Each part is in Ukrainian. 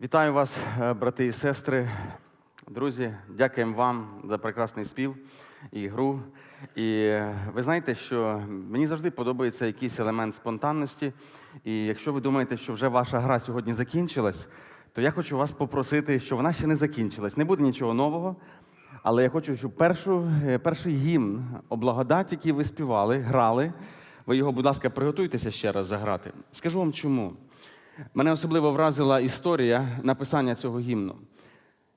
Вітаю вас, е, брати і сестри, друзі. Дякуємо вам за прекрасний спів і гру. І е, ви знаєте, що мені завжди подобається якийсь елемент спонтанності. І якщо ви думаєте, що вже ваша гра сьогодні закінчилась, то я хочу вас попросити, що вона ще не закінчилась. Не буде нічого нового. Але я хочу, щоб першу, е, перший гімн о благодаті, який ви співали, грали. Ви його, будь ласка, приготуйтеся ще раз заграти. Скажу вам чому. Мене особливо вразила історія написання цього гімну.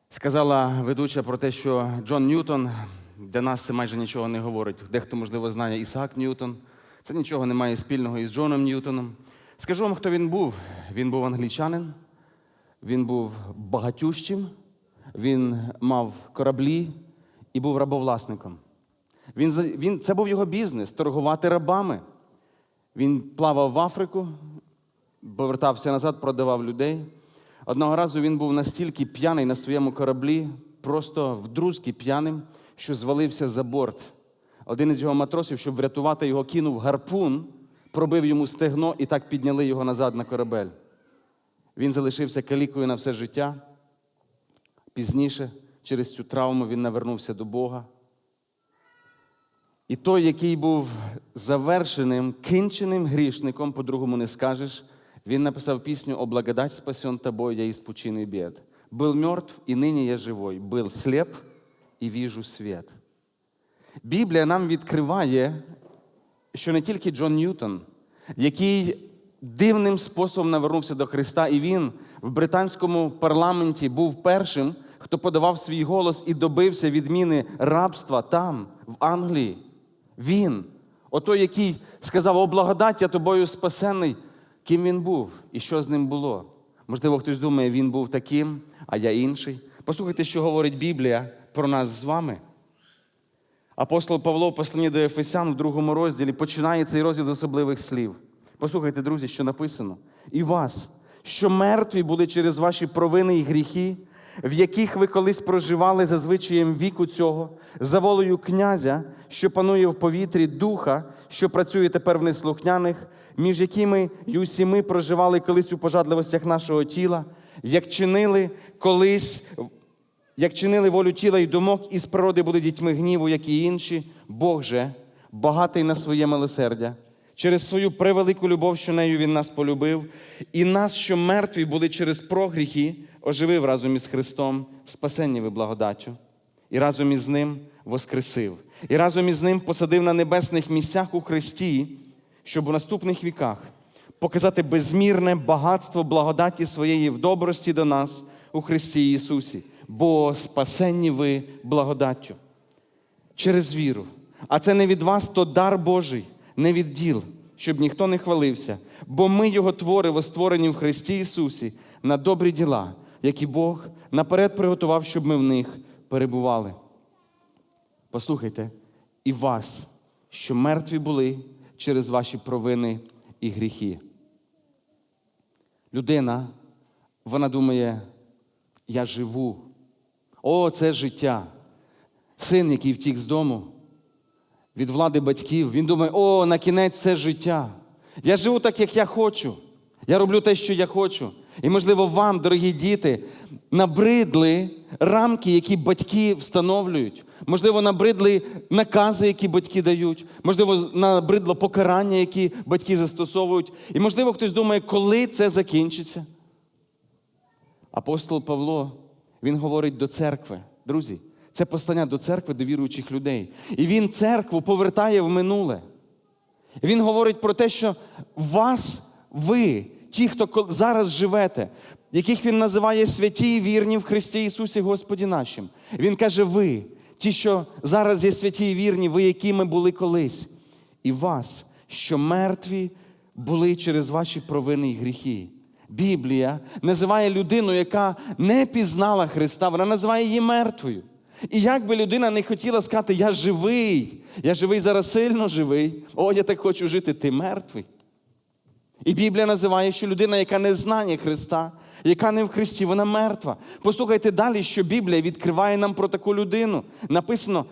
Сказала ведуча про те, що Джон Ньютон, для нас це майже нічого не говорить. Дехто, можливо, знає Ісаак Ньютон. Це нічого не має спільного із Джоном Ньютоном. Скажу вам, хто він був. Він був англічанин, він був багатющим, він мав кораблі і був рабовласником. Він, він, це був його бізнес торгувати рабами. Він плавав в Африку, повертався назад, продавав людей. Одного разу він був настільки п'яний на своєму кораблі, просто вдрузки п'яним, що звалився за борт. Один із його матросів, щоб врятувати його, кинув гарпун, пробив йому стегно і так підняли його назад на корабель. Він залишився калікою на все життя. Пізніше, через цю травму, він навернувся до Бога. І той, який був завершеним, кінченим грішником, по-другому не скажеш, він написав пісню «О благодать спасен тобой, я из пучины бед». «Был мертв, и ныне я живой, был слеп, і віжу світ». Біблія нам відкриває, що не тільки Джон Ньютон, який дивним способом навернувся до Христа, і він в британському парламенті був першим, хто подавав свій голос і добився відміни рабства там, в Англії. Він, отой, який сказав, о благодать, я тобою спасений, ким він був і що з ним було. Можливо, хтось думає, він був таким, а я інший. Послухайте, що говорить Біблія про нас з вами. Апостол Павло в посланні до Ефесян в другому розділі починає цей розділ з особливих слів. Послухайте, друзі, що написано. І вас, що мертві були через ваші провини і гріхи, в яких ви колись проживали за звичаєм віку цього, за волею князя, що панує в повітрі, духа, що працює тепер в неслухняних, між якими й усі ми проживали колись у пожадливостях нашого тіла, як чинили колись як чинили волю тіла і думок, із природи були дітьми гніву, як і інші, Бог же, багатий на своє милосердя, через свою превелику любов, що нею Він нас полюбив, і нас, що мертві були через прогріхи, оживив разом із Христом, спасенні ви благодаттю, і разом із Ним воскресив, і разом із Ним посадив на небесних місцях у Христі, щоб у наступних віках показати безмірне багатство благодаті своєї в добрості до нас у Христі Ісусі, бо спасенні ви благодаттю через віру. А це не від вас, то дар Божий, не від діл, щоб ніхто не хвалився, бо ми Його твори, створені в Христі Ісусі на добрі діла, які Бог наперед приготував, щоб ми в них перебували. Послухайте, і вас, що мертві були через ваші провини і гріхи. Людина, вона думає, я живу. О, це життя. Син, який втік з дому від влади батьків, він думає, о, на кінець це життя. Я живу так, як я хочу. Я роблю те, що я хочу. І, можливо, вам, дорогі діти, набридли рамки, які батьки встановлюють. Можливо, набридли накази, які батьки дають. Можливо, набридло покарання, які батьки застосовують. І, можливо, хтось думає, коли це закінчиться. Апостол Павло, він говорить до церкви. Друзі, це послання до церкви, до віруючих людей. І він церкву повертає в минуле. Він говорить про те, що вас, ви, ті, хто зараз живете, яких він називає святі і вірні в Христі Ісусі Господі нашим. Він каже, ви, ті, що зараз є святі і вірні, ви, якими були колись. І вас, що мертві були через ваші провини і гріхи. Біблія називає людину, яка не пізнала Христа, вона називає її мертвою. І як би людина не хотіла сказати, я живий, я живий зараз сильно живий, о, я так хочу жити, ти мертвий. І Біблія називає, що людина, яка не знає Христа, яка не в Христі, вона мертва. Послухайте далі, що Біблія відкриває нам про таку людину. Написано: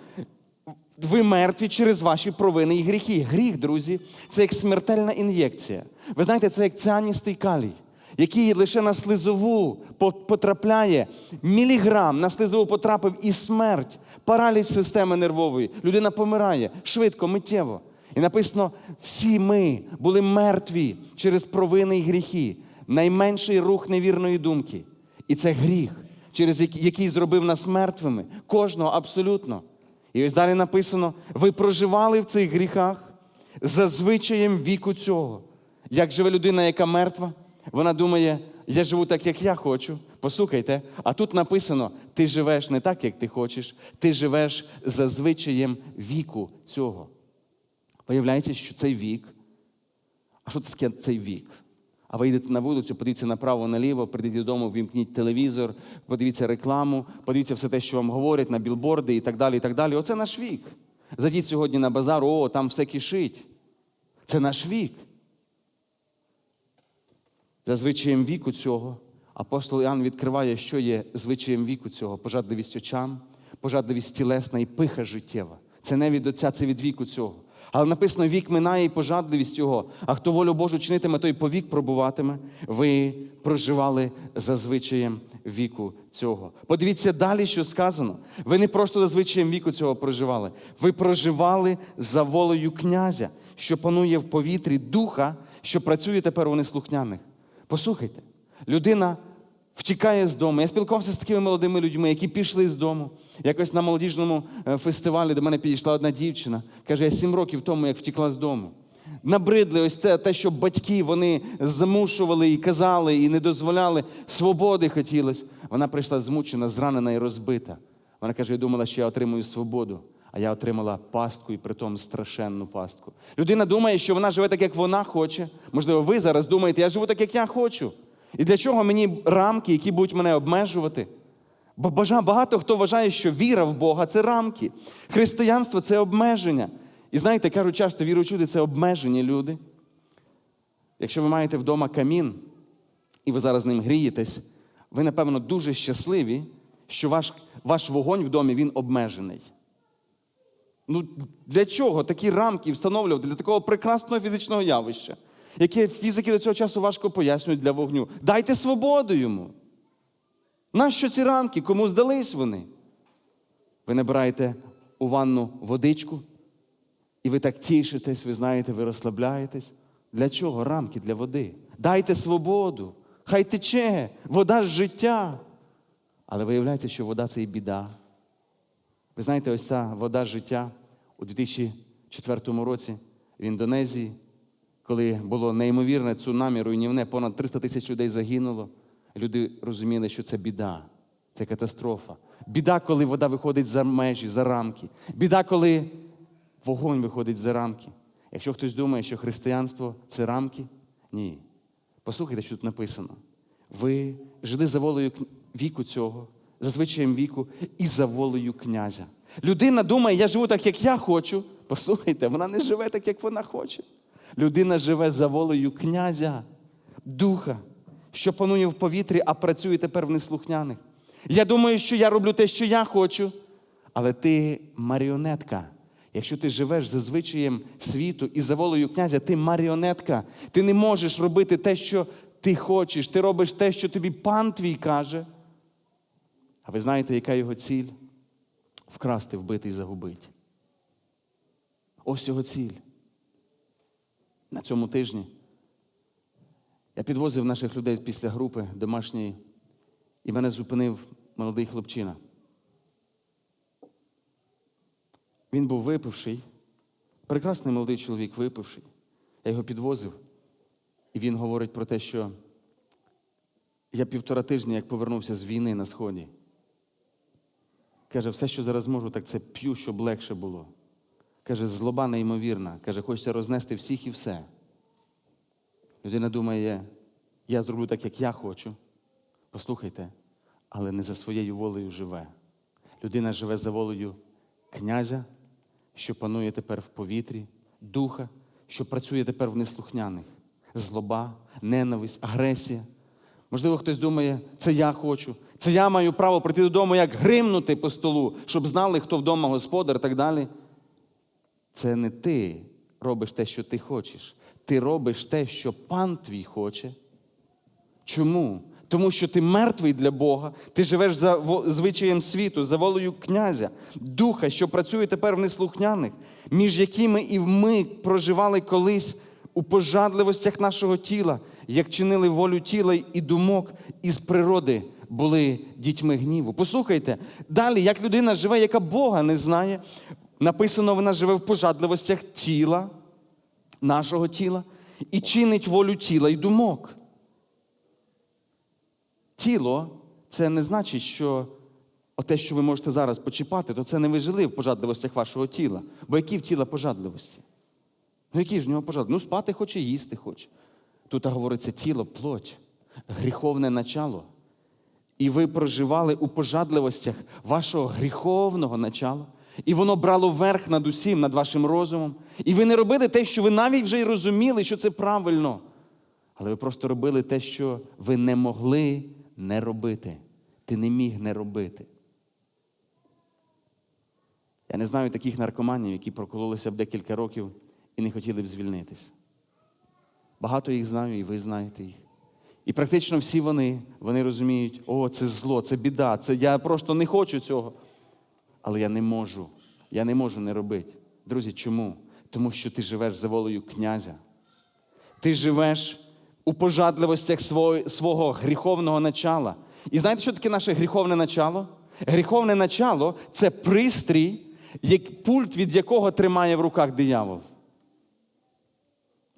ви мертві через ваші провини і гріхи. Гріх, друзі, це як смертельна ін'єкція. Ви знаєте, це як цианістий калій. який лише на слизову потрапляє, міліграм на слизову потрапив і смерть, параліч системи нервової. Людина помирає швидко, миттєво. І написано: всі ми були мертві через провини і гріхи, найменший рух невірної думки. І це гріх, через який- зробив нас мертвими, кожного абсолютно. І ось далі написано: ви проживали в цих гріхах за звичаєм віку цього. Як живе людина, яка мертва, вона думає, я живу так, як я хочу. Послухайте, а тут написано: ти живеш не так, як ти хочеш, ти живеш за звичаєм віку цього. Виявляється, що цей вік. А що це таке цей вік? А ви йдете на вулицю, подивіться направо, наліво, прийдіть додому, вімкніть телевізор, подивіться рекламу, подивіться все те, що вам говорять, на білборди і так далі. і так далі. Оце наш вік. Зайдіть сьогодні на базар, о, там все кишить. Це наш вік. За звичаєм віку цього апостол Іоанн відкриває, що є звичаєм віку цього: пожадливість очам, пожадливість тілесна і пиха життєва. Це не від отця, це від віку цього. Але написано, вік минає і пожадливість його. А хто волю Божу чинитиме, той повік пробуватиме. Ви проживали за звичаєм віку цього. Подивіться далі, що сказано. Ви не просто за звичаєм віку цього проживали. Ви проживали за волею князя, що панує в повітрі духа, що працює тепер у неслухняних. Послухайте, людина втікає з дому. Я спілкувався з такими молодими людьми, які пішли з дому. Якось на молодіжному е, фестивалі до мене підійшла одна дівчина. Каже, я сім років тому, як втікла з дому. Набридли ось це те, що батьки вони замушували і казали, і не дозволяли. Свободи хотілось. Вона прийшла змучена, зранена і розбита. Вона каже: я думала, що я отримую свободу, а я отримала пастку і притом страшенну пастку. Людина думає, що вона живе так, як вона хоче. Можливо, ви зараз думаєте, я живу так, як я хочу. І для чого мені рамки, які будуть мене обмежувати? Бо багато хто вважає, що віра в Бога це рамки. Християнство це обмеження. І знаєте, кажуть часто, віруючі люди це обмежені люди. Якщо ви маєте вдома камін, і ви зараз ним грієтесь, ви, напевно, дуже щасливі, що ваш, ваш вогонь в домі він обмежений. Ну, для чого такі рамки встановлювати для такого прекрасного фізичного явища, яке фізики до цього часу важко пояснюють для вогню? Дайте свободу йому. Нащо ці рамки? Кому здались вони? Ви набираєте у ванну водичку, і ви так тішитесь, ви знаєте, ви розслабляєтесь. Для чого рамки для води? Дайте свободу, хай тече, вода ж життя. Але виявляється, що вода це і біда. Ви знаєте, ось ця вода життя у 2004 році в Індонезії, коли було неймовірне цунамі, руйнівне, понад 300 тисяч людей загинуло. Люди розуміли, що це біда, це катастрофа. Біда, коли вода виходить за межі, за рамки. Біда, коли вогонь виходить за рамки. Якщо хтось думає, що християнство це рамки, ні. Послухайте, що тут написано. Ви жили за волею віку цього, за звичаєм віку і за волею князя. Людина думає, я живу так, як я хочу. Послухайте, вона не живе так, як вона хоче. Людина живе за волею князя, духа, що панує в повітрі, а працює тепер в неслухняних. Я думаю, що я роблю те, що я хочу, але ти маріонетка. Якщо ти живеш за звичаєм світу і за волею князя, ти маріонетка. Ти не можеш робити те, що ти хочеш. Ти робиш те, що тобі пан твій каже. А ви знаєте, яка його ціль? Вкрасти, вбити і загубити. Ось його ціль. На цьому тижні я підвозив наших людей після групи домашньої, і мене зупинив молодий хлопчина. Він був випивший, прекрасний молодий чоловік випивший. Я його підвозив, і він говорить про те, що я півтора тижня, як повернувся з війни на Сході. Каже, все, що зараз можу, так це п'ю, щоб легше було. Каже, злоба неймовірна. Каже, хочеться рознести всіх і все. Людина думає, я зроблю так, як я хочу. Послухайте, але не за своєю волею живе. Людина живе за волею князя, що панує тепер в повітрі, духа, що працює тепер в неслухняних. Злоба, ненависть, агресія. Можливо, хтось думає, це я хочу, це я маю право прийти додому, як гримнути по столу, щоб знали, хто вдома господар і так далі. Це не ти робиш те, що ти хочеш. Ти робиш те, що пан твій хоче. Чому? Тому що ти мертвий для Бога, ти живеш за звичаєм світу, за волею князя, духа, що працює тепер в неслухняних, між якими і ми проживали колись у пожадливостях нашого тіла, як чинили волю тіла і думок із природи були дітьми гніву. Послухайте, далі, як людина живе, яка Бога не знає, написано, вона живе в пожадливостях тіла, нашого тіла, і чинить волю тіла і думок. Тіло це не значить, що те, що ви можете зараз почіпати, то це не ви жили в пожадливостях вашого тіла. Бо які в тіла пожадливості? Ну, які ж в нього пожадливості? Ну, спати хоче, їсти хоче. Тут говориться тіло, плоть, гріховне начало. І ви проживали у пожадливостях вашого гріховного начала. І воно брало верх над усім, над вашим розумом. І ви не робили те, що ви навіть вже й розуміли, що це правильно. Але ви просто робили те, що ви не могли не робити. Ти не міг не робити. Я не знаю таких наркоманів, які прокололися б декілька років і не хотіли б звільнитися. Багато їх знаю, і ви знаєте їх. І практично всі вони, вони розуміють, о, це зло, це біда, це я просто не хочу цього. Але я не можу. Я не можу не робити. Друзі, чому? Тому що ти живеш за волею князя. Ти живеш у пожадливостях свого, свого гріховного начала. І знаєте, що таке наше гріховне начало? Гріховне начало це пристрій, як, пульт, від якого тримає в руках диявол.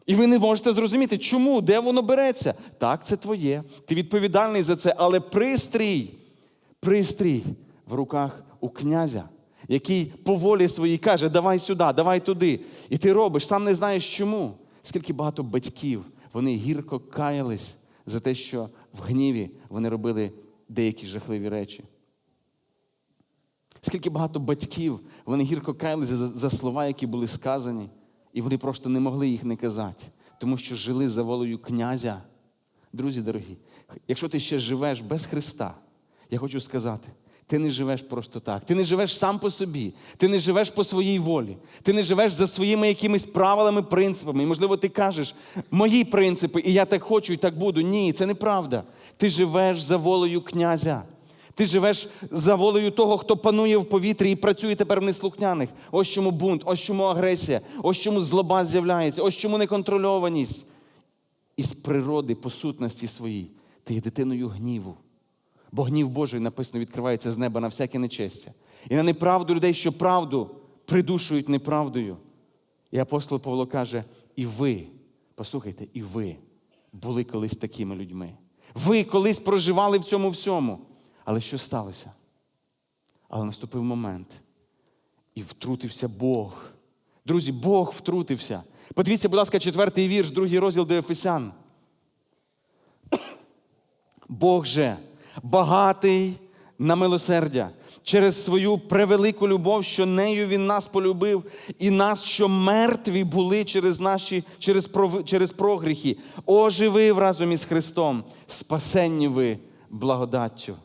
І ви не можете зрозуміти, чому, де воно береться. Так, це твоє. Ти відповідальний за це, але пристрій, пристрій в руках у князя, який по волі своїй каже, давай сюди, давай туди. І ти робиш, сам не знаєш чому. Скільки багато батьків, вони гірко каялись за те, що в гніві вони робили деякі жахливі речі. Скільки багато батьків, вони гірко каялися за, за слова, які були сказані, і вони просто не могли їх не казати, тому що жили за волею князя. Друзі дорогі, якщо ти ще живеш без Христа, я хочу сказати, ти не живеш просто так. Ти не живеш сам по собі, ти не живеш по своїй волі, ти не живеш за своїми якимись правилами, принципами. І, можливо, ти кажеш, мої принципи, і я так хочу, і так буду. Ні, це неправда. Ти живеш за волею князя. Ти живеш за волею того, хто панує в повітрі і працює тепер в неслухняних. Ось чому бунт, ось чому агресія, ось чому злоба з'являється, ось чому неконтрольованість. Із природи, по сутності своїй, ти є дитиною гніву. Бо гнів Божий написано відкривається з неба на всяке нечестя. І на неправду людей, що правду придушують неправдою. І апостол Павло каже: і ви, послухайте, і ви були колись такими людьми. Ви колись проживали в цьому всьому. Але що сталося? Але наступив момент. І втрутився Бог. Друзі, Бог втрутився. Подивіться, будь ласка, четвертий вірш, другий розділ до Ефесян. Бог же багатий на милосердя через свою превелику любов, що нею Він нас полюбив, і нас, що мертві були через наші, через, через прогріхи, оживив разом із Христом, спасенні ви благодаттю.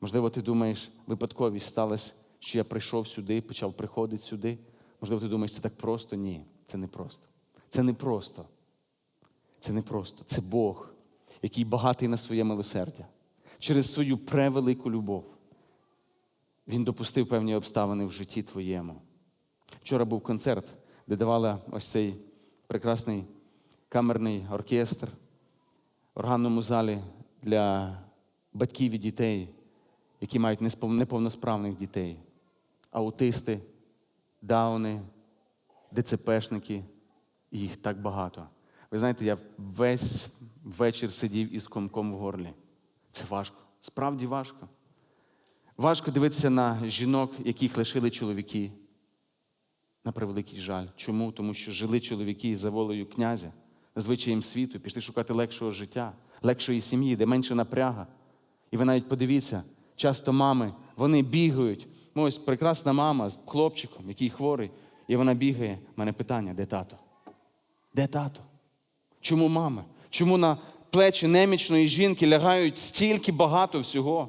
Можливо, ти думаєш, випадковість сталася, що я прийшов сюди, почав приходити сюди. Можливо, ти думаєш, це так просто? Ні, це не просто. Це не просто. Це не просто. Це Бог, який багатий на своє милосердя. Через свою превелику любов. Він допустив певні обставини в житті твоєму. Вчора був концерт, де давали ось цей прекрасний камерний оркестр в органному залі для батьків і дітей, які мають неповносправних дітей, аутисти, дауни, ДЦПшники, їх так багато. Ви знаєте, я весь вечір сидів із комком в горлі. Це важко, справді важко. Важко дивитися на жінок, яких лишили чоловіки. На превеликий жаль. Чому? Тому що жили чоловіки за волею князя, звичаєм світу, пішли шукати легшого життя, легшої сім'ї, де менше напряга. І ви навіть подивіться, часто мами, вони бігають. Ну, Ось прекрасна мама з хлопчиком, який хворий, і вона бігає. У мене питання, де тато? Де тато? Чому мама? Чому на плечі немічної жінки лягають стільки багато всього?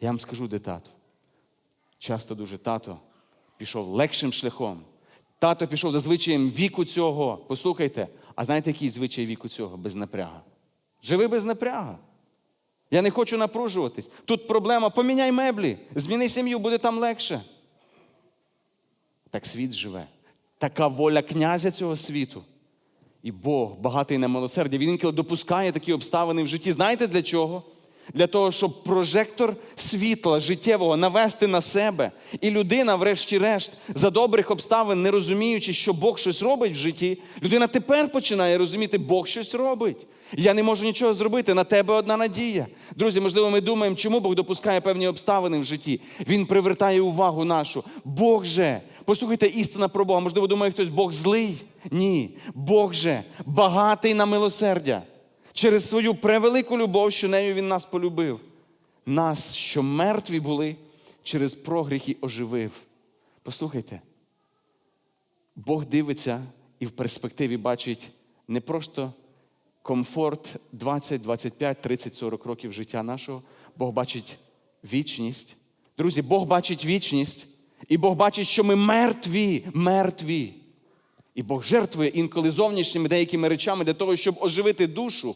Я вам скажу, де тато. Часто дуже тато пішов легшим шляхом. Тато пішов за звичаєм віку цього. Послухайте, а знаєте, який звичай віку цього? Без напряга. Живи без напряга. Я не хочу напружуватись. Тут проблема: поміняй меблі, зміни сім'ю, буде там легше. Так світ живе. Така воля князя цього світу. І Бог, багатий на милосердя, він інколи допускає такі обставини в житті. Знаєте для чого? Для того, щоб прожектор світла життєвого навести на себе. І людина, врешті-решт, за добрих обставин, не розуміючи, що Бог щось робить в житті, людина тепер починає розуміти, Бог щось робить. Я не можу нічого зробити, на тебе одна надія. Друзі, можливо, ми думаємо, чому Бог допускає певні обставини в житті. Він привертає увагу нашу. Бог же, послухайте, істина про Бога. Можливо, думає хтось, Бог злий. Ні. Бог же багатий на милосердя. Через свою превелику любов, що нею Він нас полюбив. Нас, що мертві були, через прогріхи оживив. Послухайте, Бог дивиться і в перспективі бачить не просто комфорт 20, 25, 30, 40 років життя нашого. Бог бачить вічність. Друзі, Бог бачить вічність, і Бог бачить, що ми мертві, мертві. І Бог жертвує інколи зовнішніми деякими речами для того, щоб оживити душу.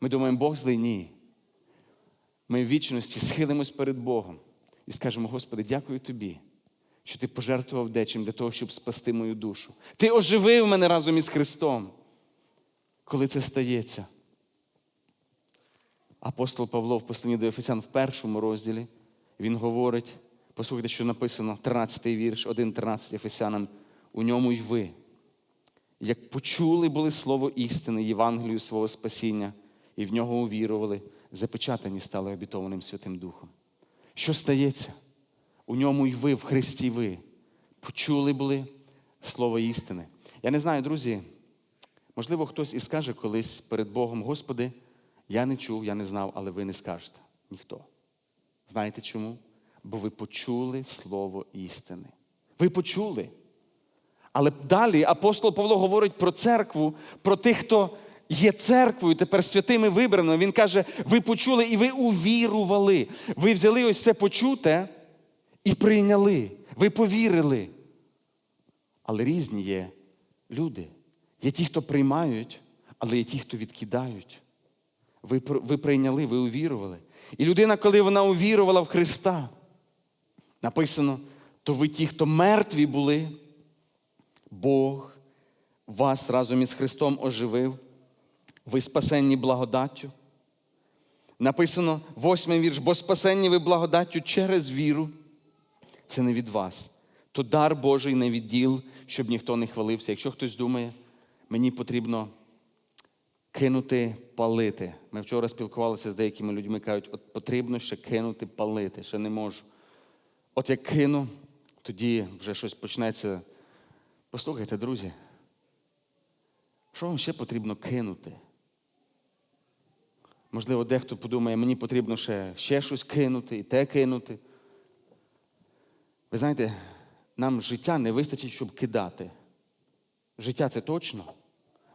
Ми думаємо, Бог злий ні. Ми в вічності схилимось перед Богом і скажемо, Господи, дякую Тобі, що Ти пожертвував дечим для того, щоб спасти мою душу. Ти оживив мене разом із Христом. Коли це стається, апостол Павло в посланні до Ефесян в першому розділі, він говорить, послухайте, що написано, 13-й вірш, 1.13 Ефесянам, у ньому й ви, як почули були слово істини, Євангелію свого спасіння, і в нього увірували, запечатані стали обітованим Святим Духом. Що стається? У ньому й ви, в Христі ви, почули були слово істини. Я не знаю, друзі, можливо, хтось і скаже колись перед Богом, Господи, я не чув, я не знав, але ви не скажете. Ніхто. Знаєте чому? Бо ви почули слово істини. Ви почули. Але далі апостол Павло говорить про церкву, про тих, хто є церквою, тепер святими вибраними. Він каже: ви почули і ви увірували. Ви взяли ось це почуте і прийняли. Ви повірили. Але різні є люди. Є ті, хто приймають, але є ті, хто відкидають. Ви, ви прийняли, ви увірували. І людина, коли вона увірувала в Христа, написано, то ви ті, хто мертві були, Бог вас разом із Христом оживив, ви спасенні благодаттю. Написано восьмий вірш, бо спасенні ви благодаттю через віру. Це не від вас. То дар Божий не від діл, щоб ніхто не хвалився. Якщо хтось думає, мені потрібно кинути палити. Ми вчора спілкувалися з деякими людьми, кажуть, от потрібно ще кинути палити, ще не можу. От як кину, тоді вже щось почнеться. Послухайте, друзі, що вам ще потрібно кинути? Можливо, дехто подумає, мені потрібно ще, ще щось кинути і те кинути. Ви знаєте, нам життя не вистачить, щоб кидати. Життя це точно.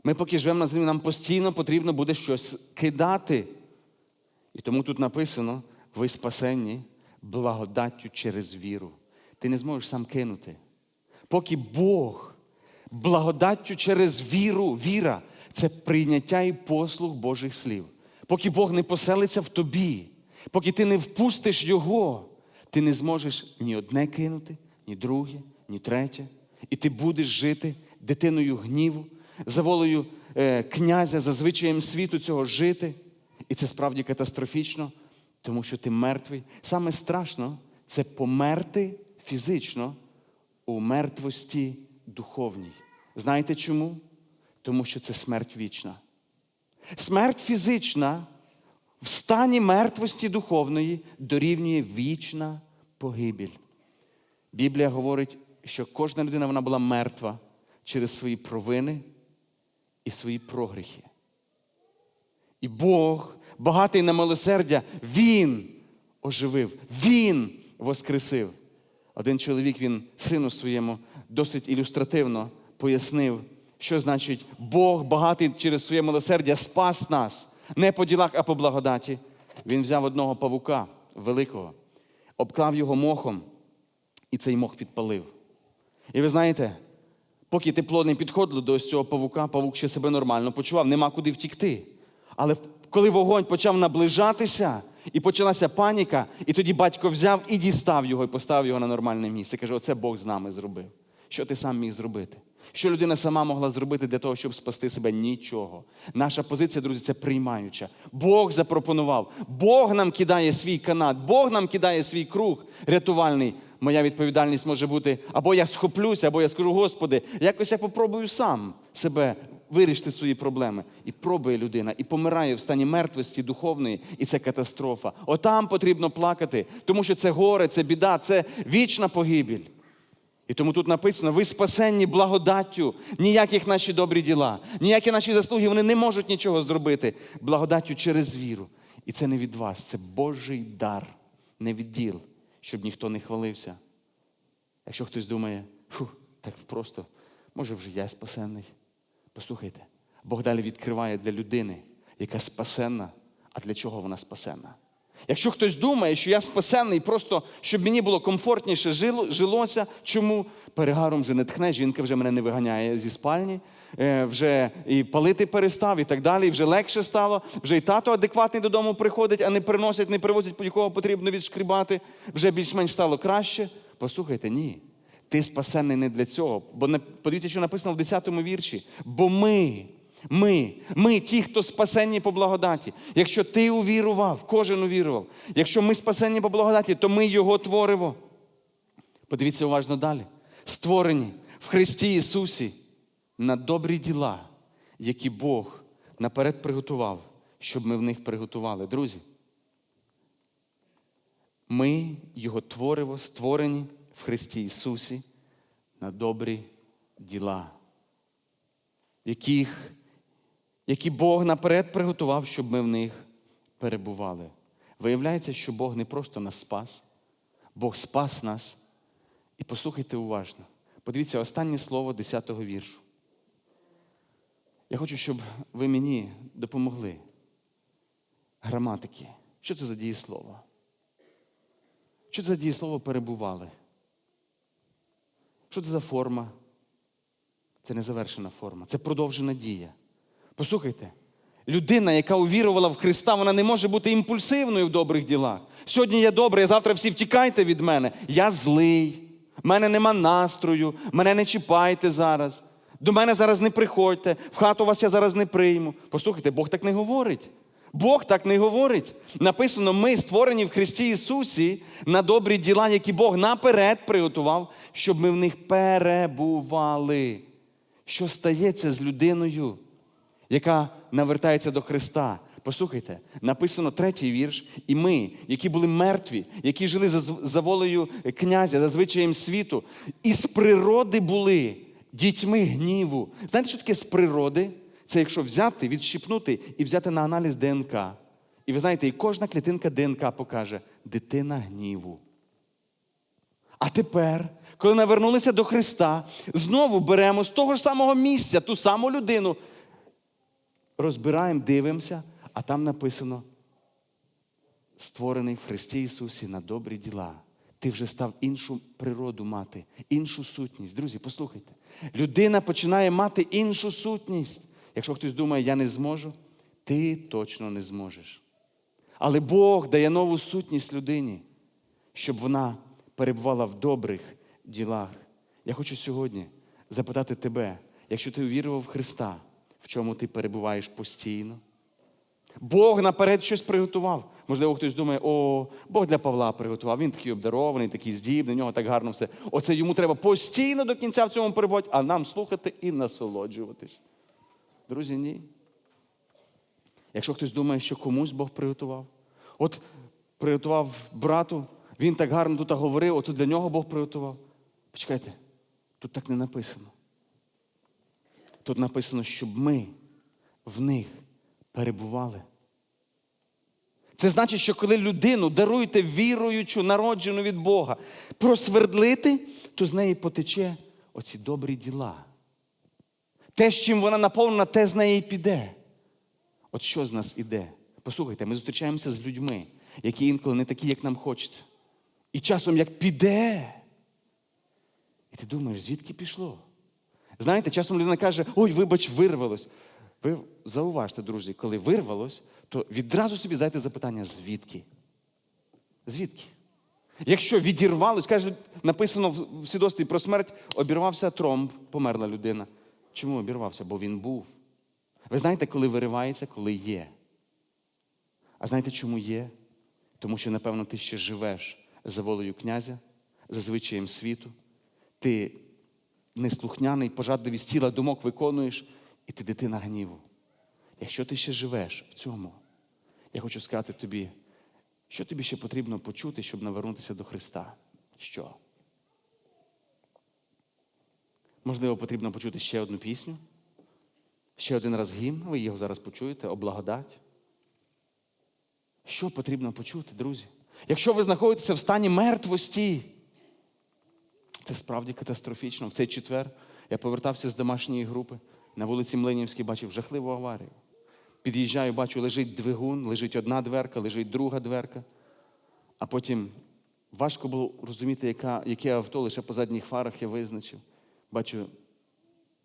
Ми поки живемо на землі, нам постійно потрібно буде щось кидати. І тому тут написано: ви спасенні благодаттю через віру. Ти не зможеш сам кинути. Поки Бог благодаттю через віру, віра це прийняття і послуг Божих слів. Поки Бог не поселиться в тобі, поки ти не впустиш Його, ти не зможеш ні одне кинути, ні друге, ні третє. І ти будеш жити дитиною гніву, за волею е, князя, за звичаєм світу цього жити. І це справді катастрофічно, тому що ти мертвий. Саме страшно це померти фізично у мертвості духовній. Знаєте чому? Тому що це смерть вічна. Смерть фізична в стані мертвості духовної дорівнює вічна погибель. Біблія говорить, що кожна людина вона була мертва через свої провини і свої прогріхи. І Бог, багатий на милосердя, Він оживив, Він воскресив. Один чоловік, він сину своєму досить ілюстративно пояснив, що значить Бог багатий через своє милосердя спас нас не по ділах, а по благодаті. Він взяв одного павука великого, обклав його мохом, і цей мох підпалив. І ви знаєте, поки тепло не підходило до цього павука, павук ще себе нормально почував, нема куди втікти. Але коли вогонь почав наближатися, і почалася паніка, і тоді батько взяв і дістав його, і поставив його на нормальне місце. Каже: оце Бог з нами зробив. Що ти сам міг зробити? Що людина сама могла зробити для того, щоб спасти себе? Нічого. Наша позиція, друзі, це приймаюча. Бог запропонував. Бог нам кидає свій канат, Бог нам кидає свій круг рятувальний. Моя відповідальність може бути або я схоплюся, або я скажу, Господи, якось я попробую сам себе вирішити свої проблеми. І пробує людина, і помирає в стані мертвості духовної, і це катастрофа. Отам потрібно плакати, тому що це горе, це біда, це вічна погибель. І тому тут написано: ви спасенні благодаттю, ніяких наші добрі діла, ніякі наші заслуги, вони не можуть нічого зробити благодаттю через віру. І це не від вас, це Божий дар, не від діл, щоб ніхто не хвалився. Якщо хтось думає, фу, так просто, може вже я спасенний. Послухайте, Бог далі відкриває для людини, яка спасенна, а для чого вона спасенна. Якщо хтось думає, що я спасенний, просто щоб мені було комфортніше жилося, чому перегаром вже не тхне, жінка вже мене не виганяє зі спальні, е, вже і палити перестав, і так далі, і вже легше стало, вже і тато адекватний додому приходить, а не приносить, не привозить, по якого потрібно відшкрібати, вже більш-менш стало краще. Послухайте, ні. Ти спасенний не для цього. Бо подивіться, що написано в 10-му вірші. Бо ми, ми, ми ті, хто спасенні по благодаті. Якщо ти увірував, кожен увірував. Якщо ми спасенні по благодаті, то ми його творимо. Подивіться уважно далі. Створені в Христі Ісусі на добрі діла, які Бог наперед приготував, щоб ми в них приготували. Друзі, ми Його творимо, створені в Христі Ісусі на добрі діла, яких, які Бог наперед приготував, щоб ми в них перебували. Виявляється, що Бог не просто нас спас, Бог спас нас. І послухайте уважно. Подивіться останнє слово 10-го віршу. Я хочу, щоб ви мені допомогли. Граматики. Що це за дієслово? Що це за дієслово перебували? Що це за форма? Це незавершена форма, це продовжена дія. Послухайте, людина, яка увірувала в Христа, вона не може бути імпульсивною в добрих ділах. Сьогодні я добрий, а завтра всі втікайте від мене. Я злий, в мене нема настрою, мене не чіпайте зараз. До мене зараз не приходьте, в хату вас я зараз не прийму. Послухайте, Бог так не говорить. Бог так не говорить. Написано, ми створені в Христі Ісусі на добрі діла, які Бог наперед приготував, щоб ми в них перебували. Що стається з людиною, яка навертається до Христа? Послухайте, написано третій вірш, і ми, які були мертві, які жили за, за волею князя, за звичаєм світу, із природи були дітьми гніву. Знаєте, що таке з природи? Це якщо взяти, відщипнути і взяти на аналіз ДНК. І ви знаєте, і кожна клітинка ДНК покаже дитина гніву. А тепер, коли навернулися до Христа, знову беремо з того ж самого місця ту саму людину, розбираємо, дивимося, а там написано: створений в Христі Ісусі на добрі діла. Ти вже став іншу природу мати, іншу сутність. Друзі, послухайте. Людина починає мати іншу сутність. Якщо хтось думає, я не зможу, ти точно не зможеш. Але Бог дає нову сутність людині, щоб вона перебувала в добрих ділах. Я хочу сьогодні запитати тебе, якщо ти увірував в Христа, в чому ти перебуваєш постійно? Бог наперед щось приготував. Можливо, хтось думає, о, Бог для Павла приготував. Він такий обдарований, такий здібний, у нього так гарно все. Оце йому треба постійно до кінця в цьому перебувати, а нам слухати і насолоджуватись. Друзі, ні. Якщо хтось думає, що комусь Бог приготував, от приготував брату, він так гарно тут говорив, от для нього Бог приготував. Почекайте, тут так не написано. Тут написано, щоб ми в них перебували. Це значить, що коли людину даруєте віруючу, народжену від Бога, просвердлити, то з неї потече оці добрі діла. Те, з чим вона наповнена, те з неї піде. От що з нас іде? Послухайте, ми зустрічаємося з людьми, які інколи не такі, як нам хочеться. І часом як піде. І ти думаєш, звідки пішло? Знаєте, часом людина каже, ой, вибач, вирвалось. Ви зауважте, друзі, коли вирвалось, то відразу собі задайте запитання, звідки? Звідки? Якщо відірвалось, каже, написано в свідоцтві про смерть, обірвався тромб, померла людина. Чому обірвався? Бо він був. Ви знаєте, коли виривається, коли є. А знаєте, чому є? Тому що, напевно, ти ще живеш за волею князя, за звичаєм світу. Ти неслухняний, пожадливість тіла думок виконуєш, і ти дитина гніву. Якщо ти ще живеш в цьому, я хочу сказати тобі, що тобі ще потрібно почути, щоб навернутися до Христа? Що? Можливо, потрібно почути ще одну пісню, ще один раз гімн, ви його зараз почуєте, о благодать. Що потрібно почути, друзі? Якщо ви знаходитеся в стані мертвості, це справді катастрофічно. В цей четвер я повертався з домашньої групи на вулиці Млинівській, бачив жахливу аварію. Під'їжджаю, бачу, лежить двигун, лежить одна дверка, лежить друга дверка. А потім важко було розуміти, яке авто, лише по задніх фарах я визначив. Бачу,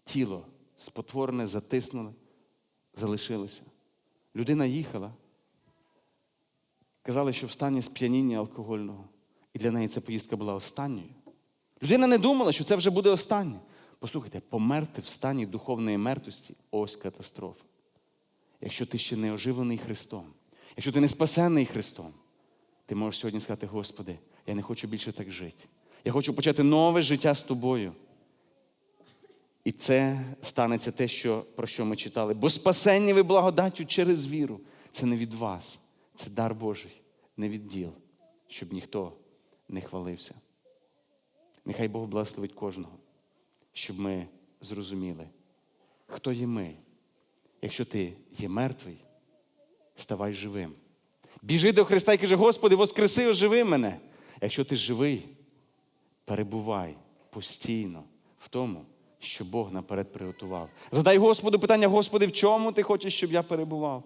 тіло спотворене, затиснуле, залишилося. Людина їхала. Казали, що в стані сп'яніння алкогольного. І для неї ця поїздка була останньою. Людина не думала, що це вже буде останнє. Послухайте, померти в стані духовної мертвості ось катастрофа. Якщо ти ще не оживлений Христом, якщо ти не спасений Христом, ти можеш сьогодні сказати, Господи, я не хочу більше так жити. Я хочу почати нове життя з тобою. І це станеться те, що, про що ми читали. Бо спасені ви благодаттю через віру. Це не від вас, це дар Божий, не від діл, щоб ніхто не хвалився. Нехай Бог благословить кожного, щоб ми зрозуміли, хто є ми. Якщо ти є мертвий, ставай живим. Біжи до Христа і каже, Господи, воскреси, оживи мене. Якщо ти живий, перебувай постійно в тому, що Бог наперед приготував. Задай Господу питання, Господи, в чому ти хочеш, щоб я перебував?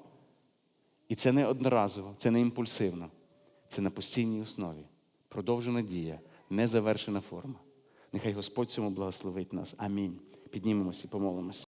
І це не одноразово, це не імпульсивно, це на постійній основі. Продовжена дія, незавершена форма. Нехай Господь цьому благословить нас. Амінь. Піднімемося і помолимося.